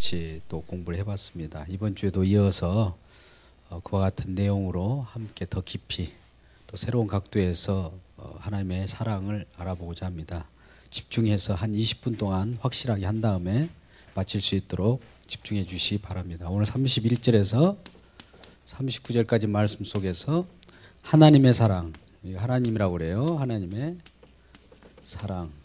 같이 또 공부를 해봤습니다. 이번 주에도 이어서 어, 그와 같은 내용으로 함께 더 깊이 또 새로운 각도에서 어, 하나님의 사랑을 알아보고자 합니다. 집중해서 한 20분 동안 확실하게 한 다음에 마칠 수 있도록 집중해 주시기 바랍니다. 오늘 31절에서 39절까지 말씀 속에서 하나님의 사랑, 하나님이라고 그래요. 하나님의 사랑.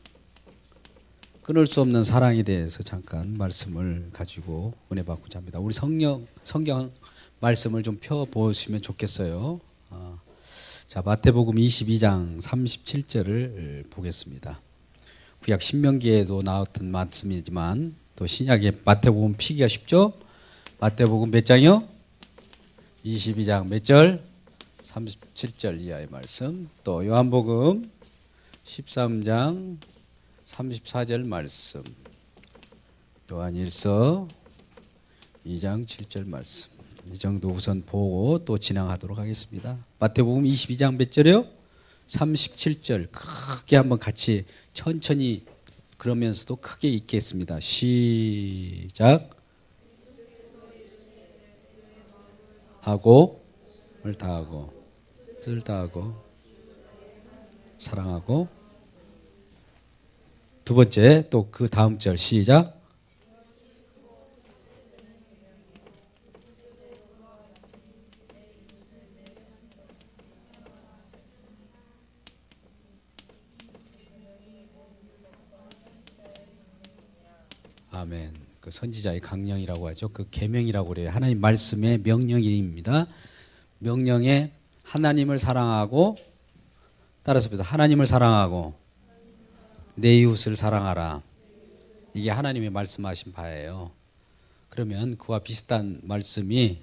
끊을 수 없는 사랑에 대해서 잠깐 말씀을 가지고 은혜 받고자 합니다. 우리 성령 성경 말씀을 좀 펴 보시면 좋겠어요. 아, 자 마태복음 22장 37절을 보겠습니다. 구약 신명기에도 나왔던 말씀이지만 또 신약의 마태복음 피기가 쉽죠? 마태복음 몇 장이요? 22장 몇 절? 37절 이하의 말씀. 또 요한복음 13장 34절 말씀. 요한일서 2장 7절 말씀. 이 정도 우선 보고 또 진행하도록 하겠습니다. 마태복음 22장 몇 절이요? 37절 크게 한번 같이 천천히 그러면서도 크게 읽겠습니다. 시작. 하고 을 다하고 뜻을 다하고 사랑하고 두 번째 또 그 다음 절 시작. 아멘. 그 선지자의 강령이라고 하죠. 그 계명이라고 그래요. 하나님 말씀의 명령입니다. 명령에 하나님을 사랑하고 따라서. 하나님을 사랑하고 내 이웃을 사랑하라. 이게 하나님의 말씀하신 바예요. 그러면 그와 비슷한 말씀이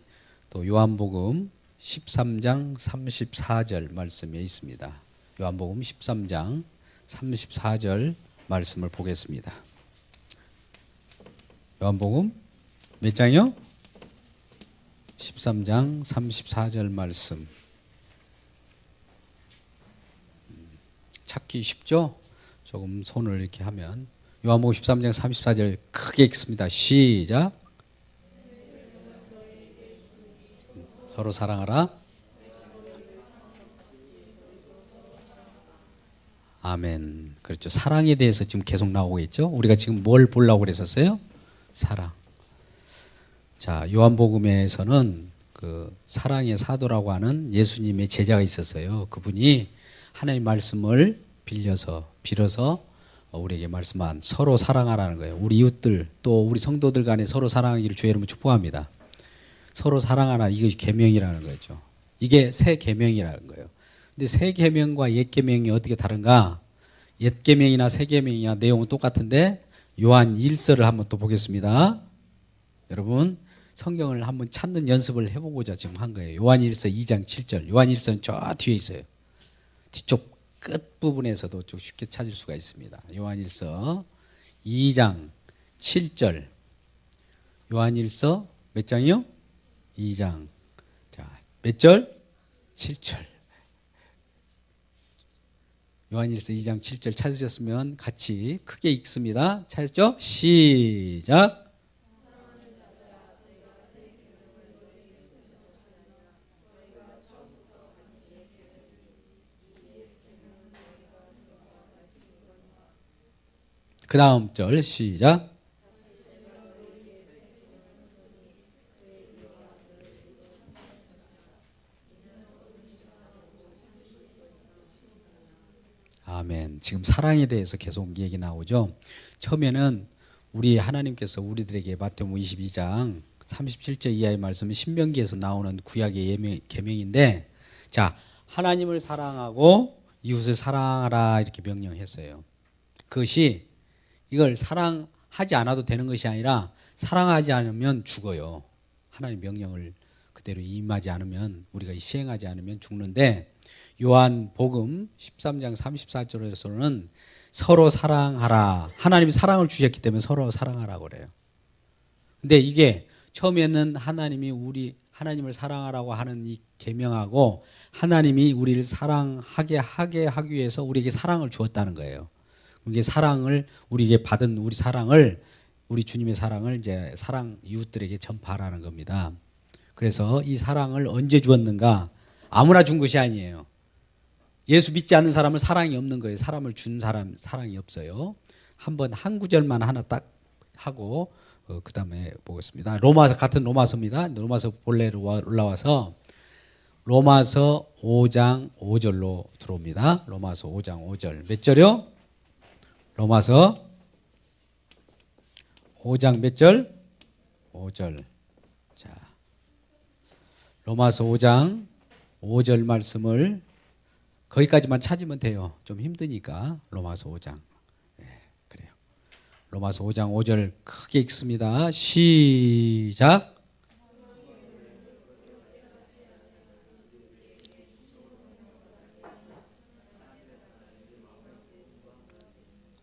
또 요한복음 13장 34절 말씀에 있습니다. 요한복음 13장 34절 말씀을 보겠습니다. 요한복음 몇 장이요? 13장 34절 말씀. 찾기 쉽죠? 조금 손을 이렇게 하면 요한복음 13장 34절 크게 읽습니다. 시작. 서로 사랑하라. 아멘. 그렇죠. 사랑에 대해서 지금 계속 나오고 있죠. 우리가 지금 뭘 보려고 그랬었어요? 사랑. 자, 요한복음에서는 그 사랑의 사도라고 하는 예수님의 제자가 있었어요. 그분이 하나님 말씀을 빌려서 빌어서 우리에게 말씀한 서로 사랑하라는 거예요. 우리 이웃들 또 우리 성도들 간에 서로 사랑하기를 주의 이름으로 축복합니다. 서로 사랑하라 이것이 계명이라는 거죠. 이게 새 계명이라는 거예요. 근데 새 계명과 옛 계명이 어떻게 다른가? 옛 계명이나 새 계명이나 내용은 똑같은데 요한 1서를 한번 또 보겠습니다. 여러분 성경을 한번 찾는 연습을 해보고자 지금 한 거예요. 요한 1서 2장 7절. 요한 1서는 저 뒤에 있어요. 뒤쪽 끝 부분에서도 좀 쉽게 찾을 수가 있습니다. 요한 1서 2장 7절. 요한 1서 몇 장이요? 2장. 자, 몇 절? 7절. 요한일서 2장 7절 찾으셨으면 같이 크게 읽습니다. 찾았죠? 시작. 그 다음 절 시작. 아멘. 지금 사랑에 대해서 계속 얘기 나오죠. 처음에는 우리 하나님께서 우리들에게 마태복음 22장 37절 이하의 말씀은 신명기에서 나오는 구약의 계명인데 자, 하나님을 사랑하고 이웃을 사랑하라 이렇게 명령했어요. 그것이 이걸 사랑하지 않아도 되는 것이 아니라 사랑하지 않으면 죽어요. 하나님 명령을 그대로 임하지 않으면 우리가 시행하지 않으면 죽는데 요한 복음 13장 34절에서는 서로 사랑하라. 하나님이 사랑을 주셨기 때문에 서로 사랑하라고 그래요. 근데 이게 처음에는 하나님이 우리 하나님을 사랑하라고 하는 이 계명하고 하나님이 우리를 사랑하게 하게 하기 위해서 우리에게 사랑을 주었다는 거예요. 우리에게 사랑을 우리에게 받은 우리 사랑을 우리 주님의 사랑을 이제 사랑 이웃들에게 전파하라는 겁니다. 그래서 이 사랑을 언제 주었는가? 아무나 준 것이 아니에요. 예수 믿지 않는 사람은 사랑이 없는 거예요. 사람을 준 사람 사랑이 없어요. 한번 한 구절만 하나 딱 하고 어, 그 다음에 보겠습니다. 로마서 같은 로마서입니다. 로마서 본래로 올라와서 로마서 5장 5절로 들어옵니다. 로마서 5장 5절. 몇 절이요? 로마서 5장 몇 절? 5절. 자. 로마서 5장 5절 말씀을 거기까지만 찾으면 돼요. 좀 힘드니까. 로마서 5장. 네, 그래요. 로마서 5장 5절 크게 읽습니다. 시작.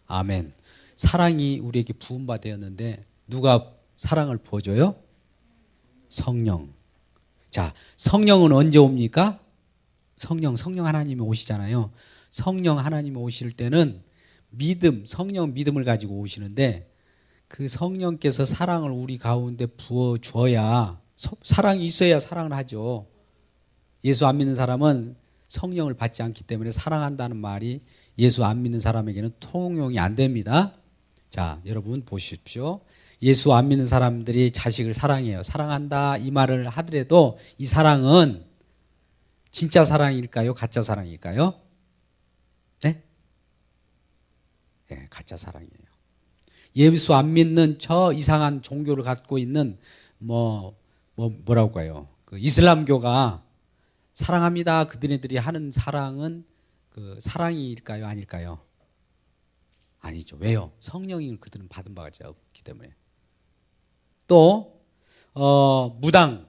아멘. 사랑이 우리에게 부음받았는데 누가 사랑을 부어줘요? 성령. 자, 성령은 언제 옵니까? 성령, 성령 하나님이 오시잖아요. 성령 하나님이 오실 때는 믿음, 성령 믿음을 가지고 오시는데 그 성령께서 사랑을 우리 가운데 부어 줘야 사랑이 있어야 사랑을 하죠. 예수 안 믿는 사람은 성령을 받지 않기 때문에 사랑한다는 말이 예수 안 믿는 사람에게는 통용이 안 됩니다. 자, 여러분 보십시오. 예수 안 믿는 사람들이 자식을 사랑해요. 사랑한다 이 말을 하더라도 이 사랑은 진짜 사랑일까요? 가짜 사랑일까요? 네? 네, 가짜 사랑이에요. 예수 안 믿는 저 이상한 종교를 갖고 있는 뭐, 뭐 뭐라고 할까요? 그 이슬람교가 사랑합니다. 그들이 하는 사랑은 그 사랑일까요? 아닐까요? 아니죠. 왜요? 성령을 그들은 받은 바가 없기 때문에. 또 어, 무당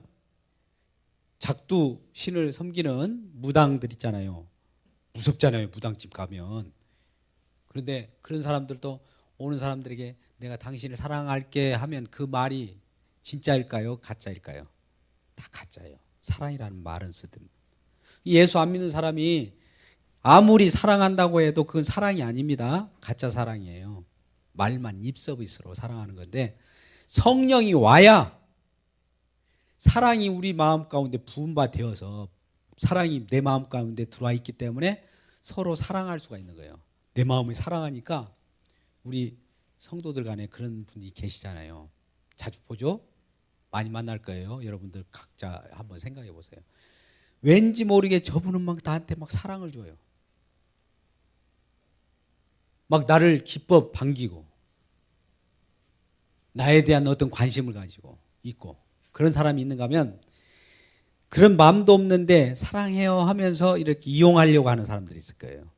작두 신을 섬기는 무당들 있잖아요. 무섭잖아요. 무당집 가면. 그런데 그런 사람들도 오는 사람들에게 내가 당신을 사랑할게 하면 그 말이 진짜일까요? 가짜일까요? 다 가짜예요. 사랑이라는 말은 쓰든. 예수 안 믿는 사람이 아무리 사랑한다고 해도 그건 사랑이 아닙니다. 가짜 사랑이에요. 말만 입 서비스로 사랑하는 건데 성령이 와야 사랑이 우리 마음 가운데 부음바 되어서 사랑이 내 마음 가운데 들어와 있기 때문에 서로 사랑할 수가 있는 거예요. 내 마음을 사랑하니까 우리 성도들 간에 그런 분이 계시잖아요. 자주 보죠? 많이 만날 거예요. 여러분들 각자 한번 생각해 보세요. 왠지 모르게 저분은 막 나한테 막 사랑을 줘요. 막 나를 기뻐 반기고 나에 대한 어떤 관심을 가지고 있고 그런 사람이 있는가 하면 그런 마음도 없는데 사랑해요 하면서 이렇게 이용하려고 하는 사람들이 있을 거예요.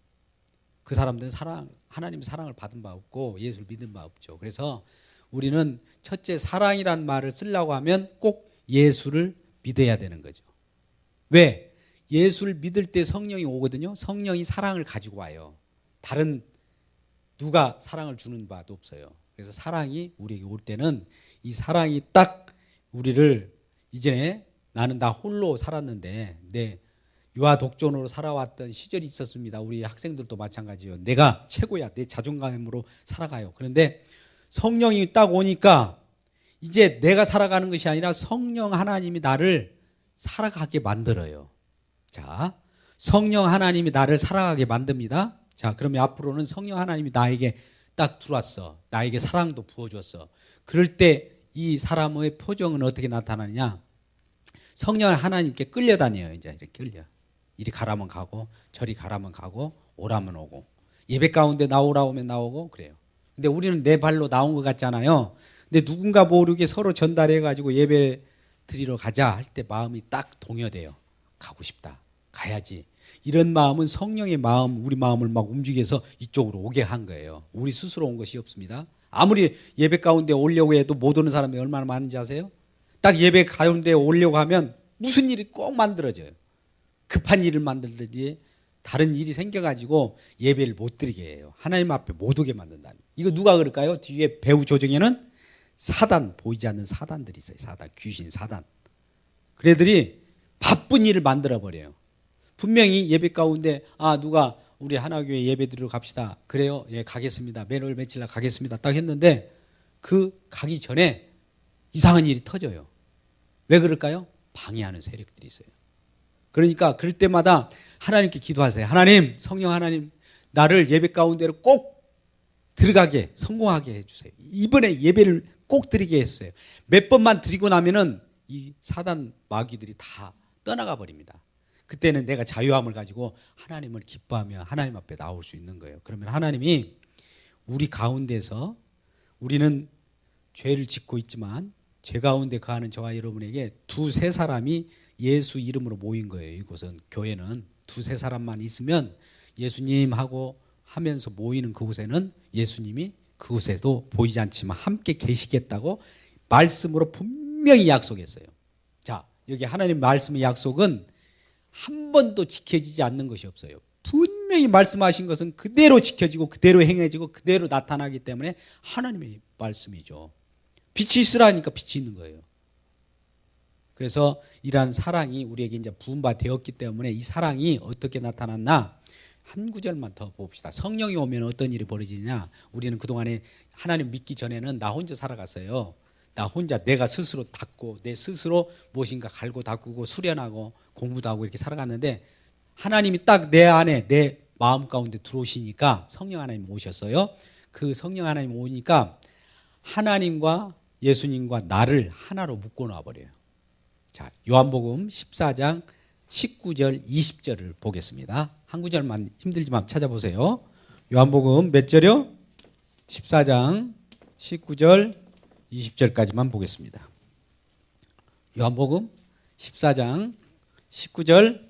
그 사람들은 사랑 하나님의 사랑을 받은 바 없고 예수를 믿은 바 없죠. 그래서 우리는 첫째 사랑이란 말을 쓰려고 하면 꼭 예수를 믿어야 되는 거죠. 왜? 예수를 믿을 때 성령이 오거든요. 성령이 사랑을 가지고 와요. 다른 누가 사랑을 주는 바도 없어요. 그래서 사랑이 우리에게 올 때는 이 사랑이 딱 우리를 이제 나는 다 홀로 살았는데 내 유아 독존으로 살아왔던 시절이 있었습니다. 우리 학생들도 마찬가지예요. 내가 최고야. 내 자존감으로 살아가요. 그런데 성령이 딱 오니까 이제 내가 살아가는 것이 아니라 성령 하나님이 나를 살아가게 만들어요. 자, 성령 하나님이 나를 살아가게 만듭니다. 자, 그러면 앞으로는 성령 하나님이 나에게 딱 들어왔어. 나에게 사랑도 부어줬어. 그럴 때 이 사람의 표정은 어떻게 나타나느냐? 성령 하나님께 끌려다녀요. 이제 이렇게 끌려. 이리 가라면 가고, 저리 가라면 가고, 오라면 오고. 예배 가운데 나오라 오면 나오고 그래요. 근데 우리는 내 발로 나온 것 같잖아요. 근데 누군가 모르게 서로 전달해 가지고 예배 드리러 가자 할 때 마음이 딱 동요돼요. 가고 싶다. 가야지. 이런 마음은 성령의 마음, 우리 마음을 막 움직여서 이쪽으로 오게 한 거예요. 우리 스스로 온 것이 없습니다. 아무리 예배 가운데 오려고 해도 못 오는 사람이 얼마나 많은지 아세요? 딱 예배 가운데 오려고 하면 무슨 일이 꼭 만들어져요. 급한 일을 만들든지 다른 일이 생겨가지고 예배를 못 드리게 해요. 하나님 앞에 못 오게 만든다. 이거 누가 그럴까요? 뒤에 배우 조정에는 사단, 보이지 않는 사단들이 있어요. 사단, 귀신, 사단. 그래들이 바쁜 일을 만들어 버려요. 분명히 예배 가운데 아 누가 우리 하나교회 예배 드리러 갑시다. 그래요? 예, 가겠습니다. 매월 며칠 날 가겠습니다. 딱 했는데 그 가기 전에 이상한 일이 터져요. 왜 그럴까요? 방해하는 세력들이 있어요. 그러니까 그럴 때마다 하나님께 기도하세요. 하나님, 성령 하나님, 나를 예배 가운데로 꼭 들어가게, 성공하게 해주세요. 이번에 예배를 꼭 드리게 했어요. 몇 번만 드리고 나면은 이 사단 마귀들이 다 떠나가 버립니다. 그때는 내가 자유함을 가지고 하나님을 기뻐하며 하나님 앞에 나올 수 있는 거예요. 그러면 하나님이 우리 가운데서 우리는 죄를 짓고 있지만 죄 가운데 거하는 저와 여러분에게 두세 사람이 예수 이름으로 모인 거예요. 이곳은 교회는 두세 사람만 있으면 예수님하고 하면서 모이는 그곳에는 예수님이 그곳에도 보이지 않지만 함께 계시겠다고 말씀으로 분명히 약속했어요. 자, 여기 하나님 말씀의 약속은 한 번도 지켜지지 않는 것이 없어요. 분명히 말씀하신 것은 그대로 지켜지고 그대로 행해지고 그대로 나타나기 때문에 하나님의 말씀이죠. 빛이 있으라니까 빛이 있는 거예요. 그래서 이러한 사랑이 우리에게 이제 부음바 되었기 때문에 이 사랑이 어떻게 나타났나 한 구절만 더 봅시다. 성령이 오면 어떤 일이 벌어지냐? 우리는 그동안에 하나님 믿기 전에는 나 혼자 살아갔어요. 나 혼자 내가 스스로 닦고 내 스스로 무엇인가 갈고 닦고 수련하고 공부도 하고 이렇게 살아갔는데 하나님이 딱 내 안에 내 마음 가운데 들어오시니까 성령 하나님 오셨어요. 그 성령 하나님 오니까 하나님과 예수님과 나를 하나로 묶어 놔 버려요. 자, 요한복음 14장 19절 20절을 보겠습니다. 한 구절만 힘들지만 찾아보세요. 요한복음 몇 절이요? 14장 19절 20절까지만 보겠습니다. 요한복음 14장 19절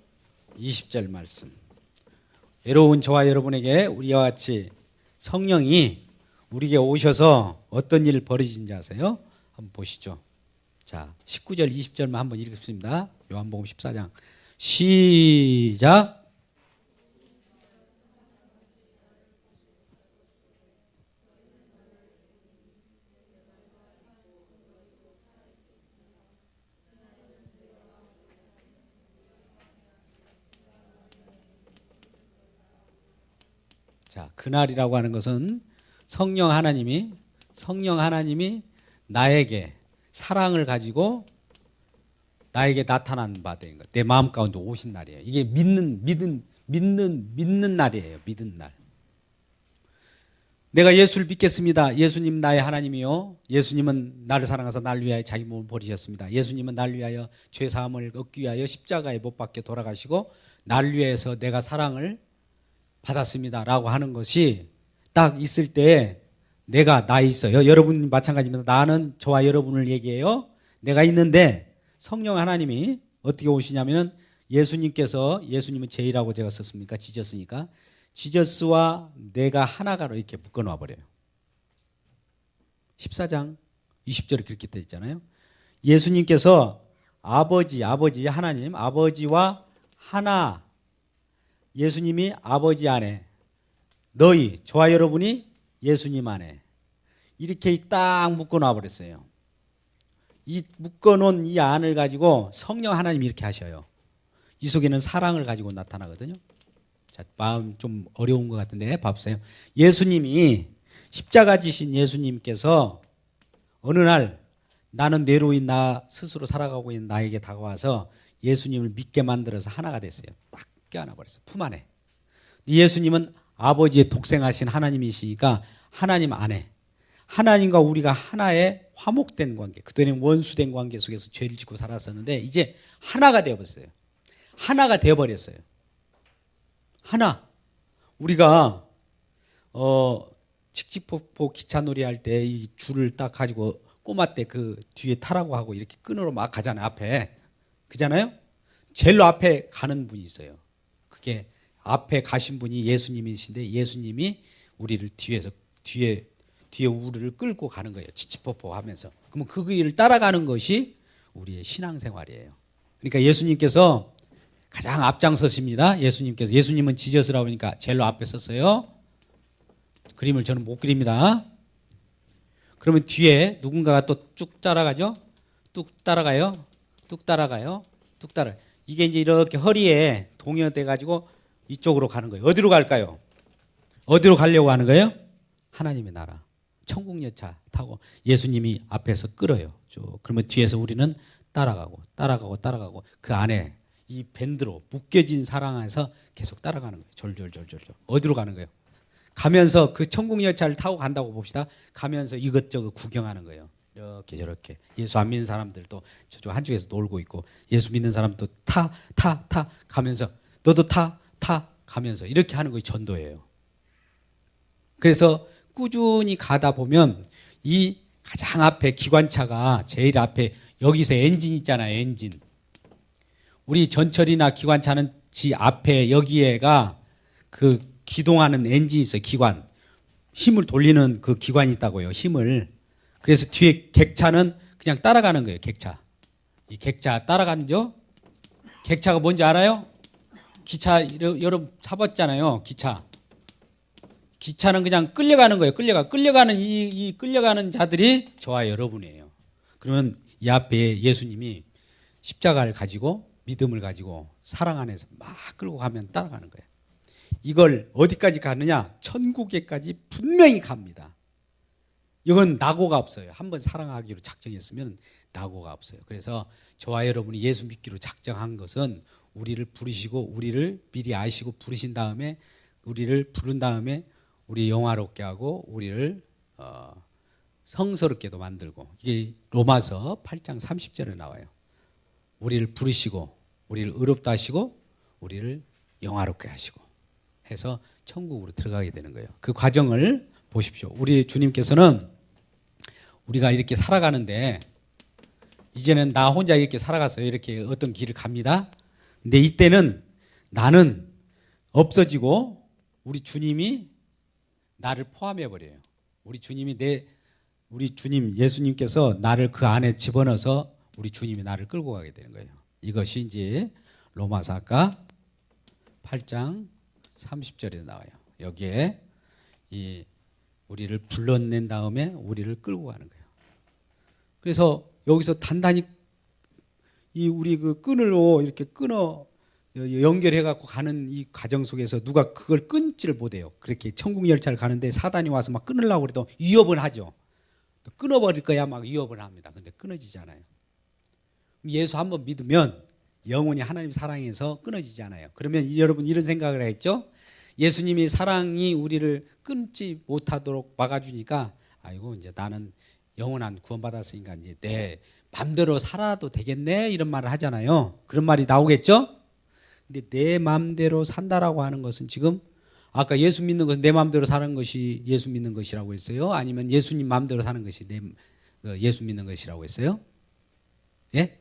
20절 말씀. 외로운 저와 여러분에게 우리와 같이 성령이 우리에게 오셔서 어떤 일을 벌이신 지 아세요? 한번 보시죠. 자, 19절 20절만 한번 읽겠습니다. 요한복음 14장 시작. 자, 그날이라고 하는 것은 성령 하나님이 성령 하나님이 나에게 사랑을 가지고 나에게 나타난 바 된 것. 내 마음 가운데 오신 날이에요. 이게 믿는 믿는 믿는 믿는 날이에요. 믿는 날. 내가 예수를 믿겠습니다. 예수님 나의 하나님이요. 예수님은 나를 사랑하사 날 위하여 자기 몸을 버리셨습니다. 예수님은 날 위하여 죄 사함을 얻기 위하여 십자가에 못 박혀 돌아가시고 날 위해서 내가 사랑을 받았습니다라고 하는 것이 딱 있을 때 내가 나 있어요. 여러분 마찬가지입니다. 나는 저와 여러분을 얘기해요. 내가 있는데 성령 하나님이 어떻게 오시냐면은 예수님께서 예수님은 제이라고 제가 썼습니까? 지저스니까 지저스와 내가 하나가로 이렇게 묶어 놔 버려요. 14장 20절에 그렇게 되어 있잖아요. 예수님께서 아버지 아버지 하나님 아버지와 하나 예수님이 아버지 안에 너희 저와 여러분이 예수님 안에 이렇게 딱 묶어 놔 버렸어요. 이 묶어 놓은 이 안을 가지고 성령 하나님이 이렇게 하셔요. 이 속에는 사랑을 가지고 나타나거든요. 자, 마음 좀 어려운 것 같은데 봐보세요. 예수님이 십자가 지신 예수님께서 어느 날 나는 내로인 나 스스로 살아가고 있는 나에게 다가와서 예수님을 믿게 만들어서 하나가 됐어요. 딱 껴안아 버렸어요. 품 안에. 예수님은 아버지의 독생하신 하나님이시니까 하나님 안에 하나님과 우리가 하나의 화목된 관계, 그때는 원수된 관계 속에서 죄를 짓고 살았었는데 이제 하나가 되어버렸어요. 하나가 되어버렸어요. 하나. 우리가 어 칙칙폭폭 기차놀이 할 때 이 줄을 딱 가지고 꼬마 때 그 뒤에 타라고 하고 이렇게 끈으로 막 가잖아요. 앞에. 그잖아요? 제일 앞에 가는 분이 있어요. 그게 앞에 가신 분이 예수님이신데 예수님이 우리를 뒤에서 뒤에 뒤에 우리를 끌고 가는 거예요. 지치포포 하면서. 그러면 그 길을 따라가는 것이 우리의 신앙생활이에요. 그러니까 예수님께서 가장 앞장서십니다. 예수님께서 예수님은 지저스라고 하니까 제일 앞에 섰어요. 그림을 저는 못 그립니다. 그러면 뒤에 누군가가 또 쭉 따라가죠. 뚝 따라가요. 뚝 따라가요. 뚝 따라. 이게 이제 이렇게 허리에 동요돼 가지고 이쪽으로 가는 거예요. 어디로 갈까요? 어디로 가려고 하는 거예요? 하나님의 나라. 천국 열차 타고 예수님이 앞에서 끌어요. 쭉 그러면 뒤에서 우리는 따라가고 따라가고 따라가고 그 안에 이 밴드로 묶여진 사랑 안에서 계속 따라가는 거예요. 졸졸졸졸졸 어디로 가는 거예요? 가면서 그 천국 열차를 타고 간다고 봅시다. 가면서 이것저것 구경하는 거예요. 이렇게 저렇게 예수 안 믿는 사람들도 저쪽 한쪽에서 놀고 있고 예수 믿는 사람도 타 타 타 가면서 너도 타 타 가면서 이렇게 하는 것이 전도예요. 그래서 꾸준히 가다 보면 이 가장 앞에 기관차가 제일 앞에 여기서 엔진 있잖아요 엔진. 우리 전철이나 기관차는 지 앞에 여기에가 그 기동하는 엔진이 있어요 기관. 힘을 돌리는 그 기관이 있다고요 힘을 그래서 뒤에 객차는 그냥 따라가는 거예요 객차 이 객차 따라가는죠 객차가 뭔지 알아요? 기차 여러분 타봤잖아요 기차 기차는 그냥 끌려가는 거예요. 끌려가 끌려가는 이, 이 끌려가는 자들이 저와 여러분이에요. 그러면 이 앞에 예수님이 십자가를 가지고 믿음을 가지고 사랑 안에서 막 끌고 가면 따라가는 거예요. 이걸 어디까지 가느냐? 천국에까지 분명히 갑니다. 이건 낙오가 없어요. 한번 사랑하기로 작정했으면 낙오가 없어요. 그래서 저와 여러분이 예수 믿기로 작정한 것은 우리를 부르시고 우리를 미리 아시고 부르신 다음에 우리를 부른 다음에 우리 영화롭게 하고 우리를 어, 성스럽게도 만들고 이게 로마서 8장 30절에 나와요. 우리를 부르시고 우리를 의롭다 하시고 우리를 영화롭게 하시고 해서 천국으로 들어가게 되는 거예요. 그 과정을 보십시오. 우리 주님께서는 우리가 이렇게 살아가는데 이제는 나 혼자 이렇게 살아가서 이렇게 어떤 길을 갑니다. 근데 이때는 나는 없어지고 우리 주님이 나를 포함해 버려요. 우리 주님이 내 우리 주님 예수님께서 나를 그 안에 집어넣어서 우리 주님이 나를 끌고 가게 되는 거예요. 이것이 이제 로마서 아까 8장 30절에 나와요. 여기에 이 우리를 불러낸 다음에 우리를 끌고 가는 거예요. 그래서 여기서 단단히 이 우리 그 끈으로 이렇게 끊어 연결해 갖고 가는 이 과정 속에서 누가 그걸 끊지를 못해요. 그렇게 천국 열차를 가는데 사단이 와서 막 끊으려고 그래도 위협은 하죠. 끊어버릴 거야 막 위협을 합니다. 근데 끊어지잖아요. 예수 한번 믿으면 영원히 하나님 사랑해서 끊어지지 않아요. 그러면 여러분 이런 생각을 했죠? 예수님이 사랑이 우리를 끊지 못하도록 막아주니까 아이고 이제 나는 영원한 구원받았으니까 이제 내 맘대로 살아도 되겠네 이런 말을 하잖아요. 그런 말이 나오겠죠? 근데 내 마음대로 산다라고 하는 것은 지금 아까 예수 믿는 것은 내 마음대로 사는 것이 예수 믿는 것이라고 했어요? 아니면 예수님 마음대로 사는 것이 내 어, 예수 믿는 것이라고 했어요? 예?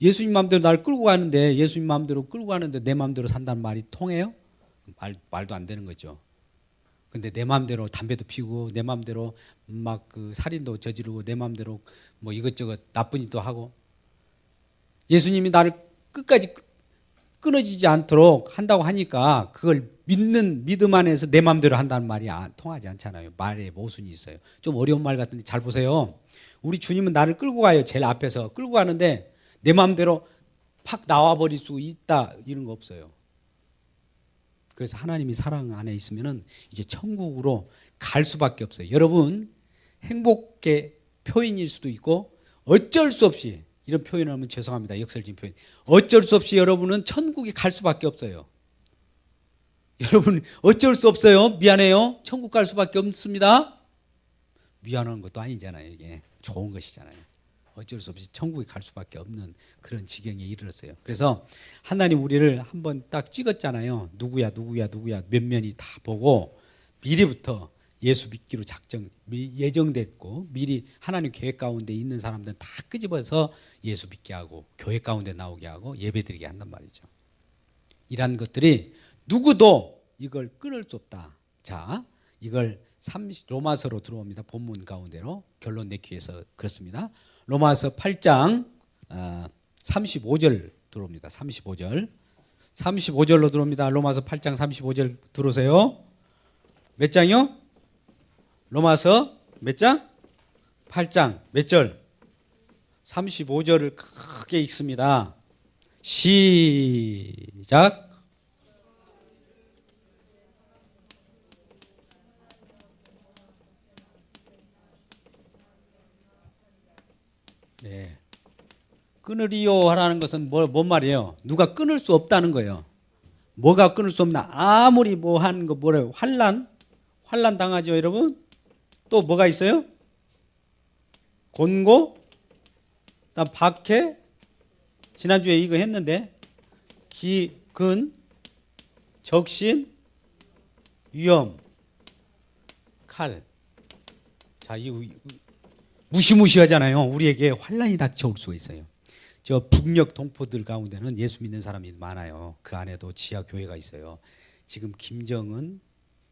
예수님 마음대로 날 끌고 가는데 예수님 마음대로 끌고 가는데 내 마음대로 산다는 말이 통해요? 말, 말도 안 되는 거죠. 근데 내 마음대로 담배도 피우고 내 마음대로 막 그 살인도 저지르고 내 마음대로 뭐 이것저것 나쁜 일도 하고 예수님이 나를 끝까지 끊어지지 않도록 한다고 하니까 그걸 믿는 믿음 안에서 내 마음대로 한다는 말이 안- 통하지 않잖아요. 말에 모순이 있어요. 좀 어려운 말 같은데 잘 보세요. 우리 주님은 나를 끌고 가요. 제일 앞에서 끌고 가는데 내 마음대로 팍 나와 버릴 수 있다 이런 거 없어요. 그래서 하나님이 사랑 안에 있으면은 이제 천국으로 갈 수밖에 없어요. 여러분 행복의 표현일 수도 있고 어쩔 수 없이 이런 표현을 하면 죄송합니다. 역설적인 표현. 어쩔 수 없이 여러분은 천국에 갈 수밖에 없어요. 여러분 어쩔 수 없어요. 미안해요. 천국 갈 수밖에 없습니다. 미안한 것도 아니잖아요. 이게 좋은 것이잖아요. 어쩔 수 없이 천국에 갈 수밖에 없는 그런 지경에 이르렀어요. 그래서 하나님 우리를 한번 딱 찍었잖아요. 누구야, 누구야, 누구야 몇 면이 다 보고 미리부터 예수 믿기로 작정 미- 예정됐고 미리 하나님 계획 가운데 있는 사람들은 다 끄집어서 예수 믿게 하고 교회 가운데 나오게 하고 예배드리게 한단 말이죠. 이란 것들이 누구도 이걸 끊을 수 없다. 자, 이걸 30, 로마서로 들어옵니다. 본문 가운데로 결론 내기 위해서 그렇습니다. 로마서 8장 어, 35절 들어옵니다. 35절. 35절로 들어옵니다. 로마서 8장 35절 들어오세요. 몇 장이요? 로마서 몇 장? 8장 몇 절? 35절을 크게 읽습니다. 시작. 네. 끊으리요 하라는 것은 뭐, 뭔 말이에요? 누가 끊을 수 없다는 거예요. 뭐가 끊을 수 없나? 아무리 뭐 하는 거 뭐래요? 환란? 환란 당하죠, 여러분? 또 뭐가 있어요? 곤고? 그다음 박해? 지난주에 이거 했는데 기근 적신 위험 칼. 자, 이 무시무시하잖아요. 우리에게 환란이 닥쳐올 수가 있어요. 저 북녘 동포들 가운데는 예수 믿는 사람이 많아요. 그 안에도 지하 교회가 있어요. 지금 김정은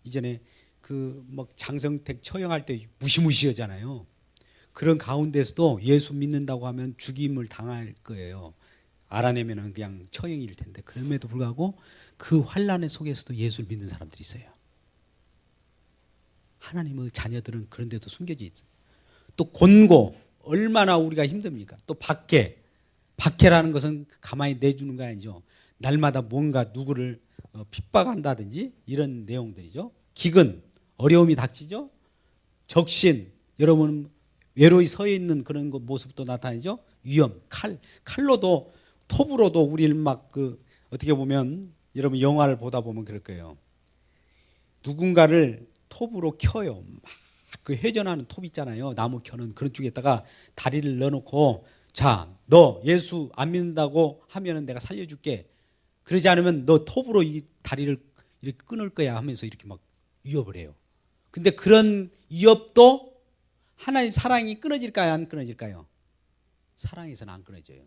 이전에 그뭐 장성택 처형할 때 무시무시하잖아요. 그런 가운데서도 예수 믿는다고 하면 죽임을 당할 거예요. 알아내면은 그냥 처형일 텐데 그럼에도 불구하고 그 환란의 속에서도 예수를 믿는 사람들이 있어요. 하나님의 자녀들은 그런데도 숨겨져 있어요. 또 곤고 얼마나 우리가 힘듭니까? 또 박해 박해라는 것은 가만히 내주는 거 아니죠. 날마다 뭔가 누구를 어, 핍박한다든지 이런 내용들이죠. 기근 어려움이 닥치죠. 적신 여러분 외로이 서 있는 그런 거 모습도 나타나죠. 위험 칼 칼로도 톱으로도 우리를 막 그 어떻게 보면 여러분 영화를 보다 보면 그럴 거예요. 누군가를 톱으로 켜요. 막 그 회전하는 톱 있잖아요. 나무 켜는 그런 쪽에다가 다리를 넣어놓고 자, 너 예수 안 믿는다고 하면은 내가 살려줄게. 그러지 않으면 너 톱으로 이 다리를 이렇게 끊을 거야 하면서 이렇게 막 위협을 해요. 근데 그런 위협도 하나님 사랑이 끊어질까요? 안 끊어질까요? 사랑에서는 안 끊어져요.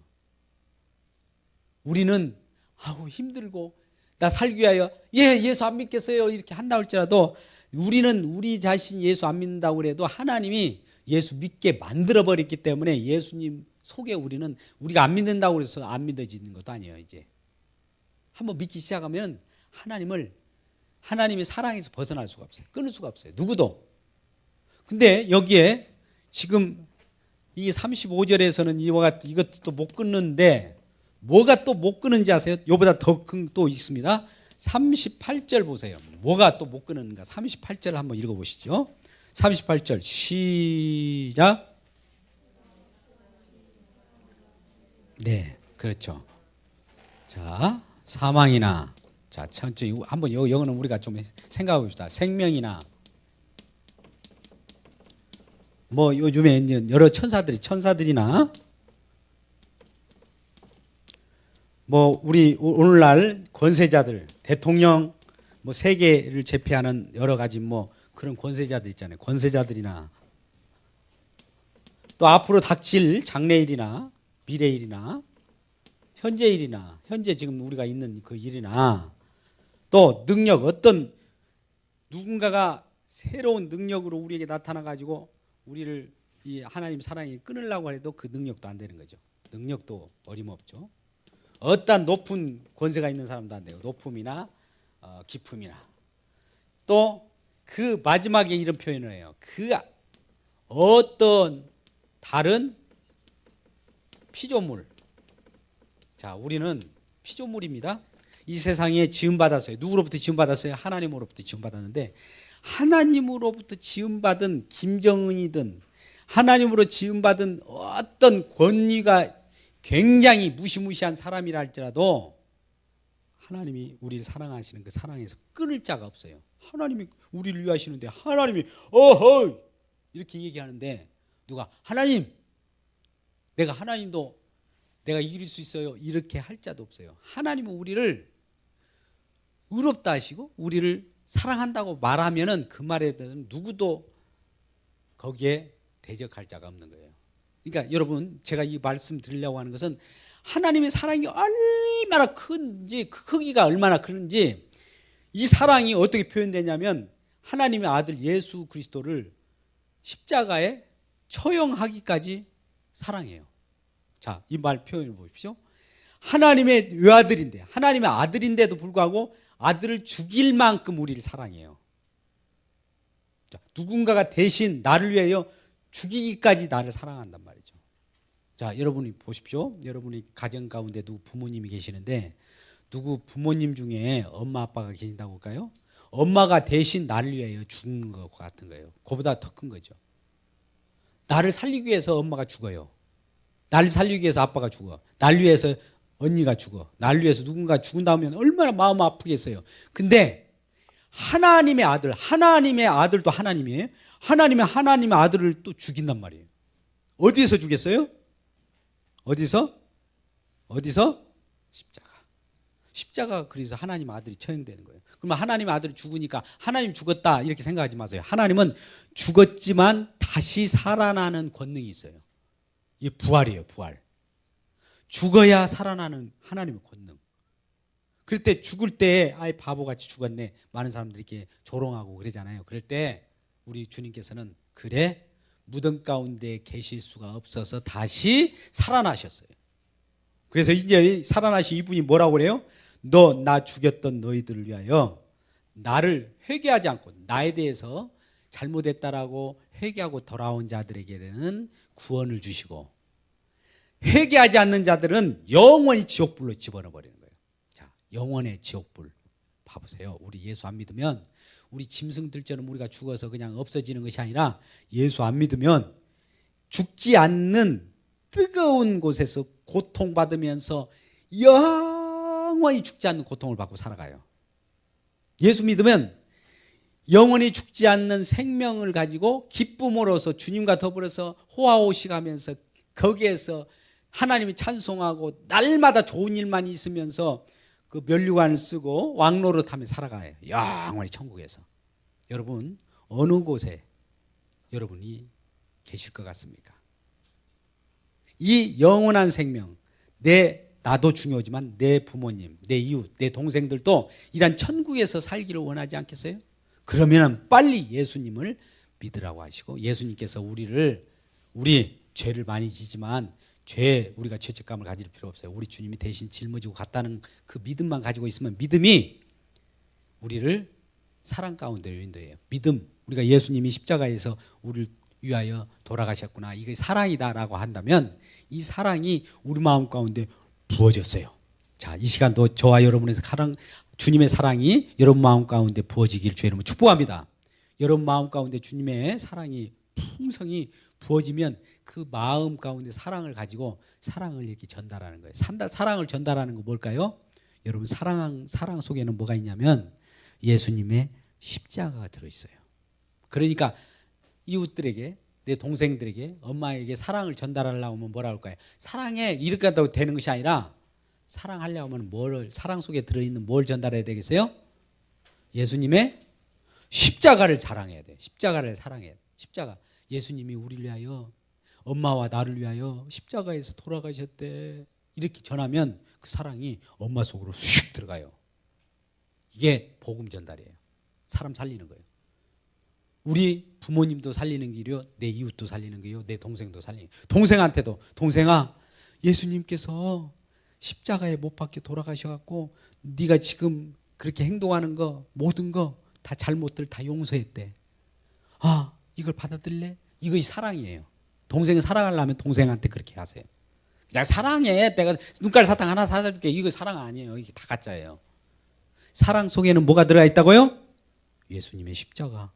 우리는 아우 힘들고 나 살기 위하여 예 예수 안 믿겠어요 이렇게 한다 할지라도 우리는 우리 자신 예수 안 믿는다고 그래도 하나님이 예수 믿게 만들어 버렸기 때문에 예수님 속에 우리는 우리가 안 믿는다고 해서 안 믿어지는 것도 아니에요 이제 한번 믿기 시작하면 하나님을 하나님의 사랑에서 벗어날 수가 없어요 끊을 수가 없어요 누구도 근데 여기에 지금 이 35절에서는 이와 이것도 못 끊는데 뭐가 또 못 끊는지 아세요? 요보다 더 큰 또 있습니다. 38절 보세요. 뭐가 또 못 끊는가? 38절 한번 읽어 보시죠. 38절 시작. 네, 그렇죠. 자, 사망이나 자, 천천히 한번 요 영어는 우리가 좀 생각해 봅시다. 생명이나 뭐 요즘에 여러 천사들이 천사들이나 뭐 우리 오늘날 권세자들 대통령 뭐 세계를 제패하는 여러 가지 뭐 그런 권세자들 있잖아요. 권세자들이나 또 앞으로 닥칠 장래일이나 미래일이나 현재 일이나 현재 지금 우리가 있는 그 일이나 또 능력 어떤 누군가가 새로운 능력으로 우리에게 나타나 가지고 우리를 이 하나님 사랑이 끊으려고 해도 그 능력도 안 되는 거죠. 능력도 어림없죠. 어떠한 높은 권세가 있는 사람도 안 돼요. 높음이나 어, 기품이나 또 그 마지막에 이런 표현을 해요. 그 어떤 다른 피조물. 자, 우리는 피조물입니다. 이 세상에 지음 받았어요. 누구로부터 지음 받았어요? 하나님으로부터 지음 받았는데 하나님으로부터 지음 받은 김정은이든 하나님으로 지음 받은 어떤 권위가 굉장히 무시무시한 사람이라 할지라도 하나님이 우리를 사랑하시는 그 사랑에서 끊을 자가 없어요. 하나님이 우리를 위하시는데 하나님이 어허 이렇게 얘기하는데 누가 하나님 내가 하나님도 내가 이길 수 있어요 이렇게 할 자도 없어요. 하나님은 우리를 의롭다 하시고 우리를 사랑한다고 말하면은 그 말에 대한 누구도 거기에 대적할 자가 없는 거예요. 그러니까 여러분 제가 이 말씀 드리려고 하는 것은 하나님의 사랑이 얼마나 큰지 그 크기가 얼마나 크는지 이 사랑이 어떻게 표현되냐면 하나님의 아들 예수 그리스도를 십자가에 처형하기까지 사랑해요. 자, 이 말 표현을 보십시오. 하나님의 외아들인데 하나님의 아들인데도 불구하고 아들을 죽일 만큼 우리를 사랑해요. 자, 누군가가 대신 나를 위하여 죽이기까지 나를 사랑한단 말이죠. 자, 여러분이 보십시오. 여러분이 가정 가운데 누구 부모님이 계시는데 누구 부모님 중에 엄마 아빠가 계신다고 할까요? 엄마가 대신 나를 위하여 죽는 것 같은 거예요. 그보다 더 큰 거죠. 나를 살리기 위해서 엄마가 죽어요. 날 살리기 위해서 아빠가 죽어. 날 위해서 언니가 죽어. 날 위해서 누군가 죽은다 면 얼마나 마음 아프겠어요. 근데 하나님의 아들, 하나님의 아들도 하나님이에요. 하나님의 하나님의 아들을 또 죽인단 말이에요. 어디에서 죽였어요? 어디서? 어디서? 십자가. 십자가가 그래서 하나님 아들이 처형되는 거예요. 그러면 하나님 아들이 죽으니까 하나님 죽었다 이렇게 생각하지 마세요. 하나님은 죽었지만 다시 살아나는 권능이 있어요. 이게 부활이에요, 부활. 죽어야 살아나는 하나님의 권능. 그럴 때 죽을 때 아이 바보같이 죽었네. 많은 사람들이 이렇게 조롱하고 그러잖아요. 그럴 때 우리 주님께서는 그래 무덤 가운데 계실 수가 없어서 다시 살아나셨어요. 그래서 이제 살아나신 이분이 뭐라고 그래요? 너 나 죽였던 너희들을 위하여 나를 회개하지 않고 나에 대해서 잘못했다라고 회개하고 돌아온 자들에게는 구원을 주시고 회개하지 않는 자들은 영원히 지옥불로 집어넣어 버리는 거예요. 자, 영원의 지옥불 봐 보세요. 우리 예수 안 믿으면 우리 짐승들처럼 우리가 죽어서 그냥 없어지는 것이 아니라 예수 안 믿으면 죽지 않는 뜨거운 곳에서 고통받으면서 영원히 죽지 않는 고통을 받고 살아가요. 예수 믿으면 영원히 죽지 않는 생명을 가지고 기쁨으로서 주님과 더불어서 호화호식하면서 거기에서 하나님이 찬송하고 날마다 좋은 일만 있으면서 그 면류관을 쓰고 왕노릇하며 살아가요. 영원히 천국에서. 여러분 어느 곳에 여러분이 계실 것 같습니까? 이 영원한 생명, 내 나도 중요하지만 내 부모님, 내 이웃, 내 동생들도 이런 천국에서 살기를 원하지 않겠어요? 그러면 빨리 예수님을 믿으라고 하시고 예수님께서 우리를 우리 죄를 많이 지지만 죄 우리가 죄책감을 가질 필요 없어요. 우리 주님이 대신 짊어지고 갔다는 그 믿음만 가지고 있으면 믿음이 우리를 사랑 가운데 인도해요. 믿음 우리가 예수님이 십자가에서 우리를 위하여 돌아가셨구나. 이게 사랑이다라고 한다면 이 사랑이 우리 마음 가운데 부어졌어요. 자, 이 시간도 저와 여러분의 사랑, 주님의 사랑이 여러분 마음 가운데 부어지길 주의 이름으로 축복합니다. 여러분 마음 가운데 주님의 사랑이 풍성히 부어지면 그 마음 가운데 사랑을 가지고 사랑을 이렇게 전달하는 거예요. 산다, 사랑을 전달하는 거 뭘까요? 여러분 사랑 사랑 속에는 뭐가 있냐면 예수님의 십자가가 들어 있어요. 그러니까 이웃들에게 내 동생들에게 엄마에게 사랑을 전달하려면 뭐라 할까요? 사랑해 이렇게 한다고 되는 것이 아니라 사랑하려면 뭘 사랑 속에 들어 있는 뭘 전달해야 되겠어요? 예수님의 십자가를 사랑해야 돼. 십자가를 사랑해야 돼. 십자가. 예수님이 우리를 위하여 엄마와 나를 위하여 십자가에서 돌아가셨대. 이렇게 전하면 그 사랑이 엄마 속으로 슉 들어가요. 이게 복음 전달이에요. 사람 살리는 거예요. 우리 부모님도 살리는 길이요, 내 이웃도 살리는 길이요, 내 동생도 살리는 길이요. 동생한테도 동생아, 예수님께서 십자가에 못 박혀 돌아가셔 갖고 네가 지금 그렇게 행동하는 거 모든 거 다 잘못들 다 용서했대. 아, 이걸 받아들래? 이거 사랑이에요. 동생 사랑하려면 동생한테 그렇게 하세요. 그냥 사랑해. 내가 눈깔 사탕 하나 사줄게. 이거 사랑 아니에요. 이게 다 가짜예요. 사랑 속에는 뭐가 들어가 있다고요? 예수님의 십자가.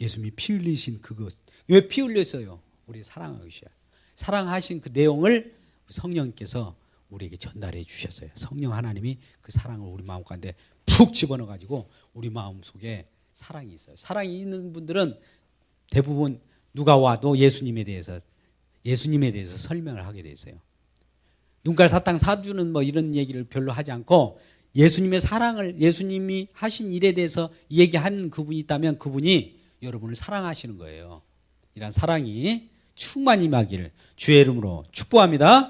예수님이 피 흘리신 그것. 왜 피 흘렸어요? 우리 사랑하시야. 사랑하신 그 내용을 성령께서 우리에게 전달해 주셨어요. 성령 하나님이 그 사랑을 우리 마음 가운데 푹 집어넣어 가지고 우리 마음 속에 사랑이 있어요. 사랑이 있는 분들은 대부분 누가 와도 예수님에 대해서 예수님에 대해서 설명을 하게 돼 있어요. 눈깔 사탕 사주는 뭐 이런 얘기를 별로 하지 않고 예수님의 사랑을 예수님이 하신 일에 대해서 얘기한 그분이 있다면 그분이 여러분을 사랑하시는 거예요. 이런 사랑이 충만히 임하기를 주의 이름으로 축복합니다.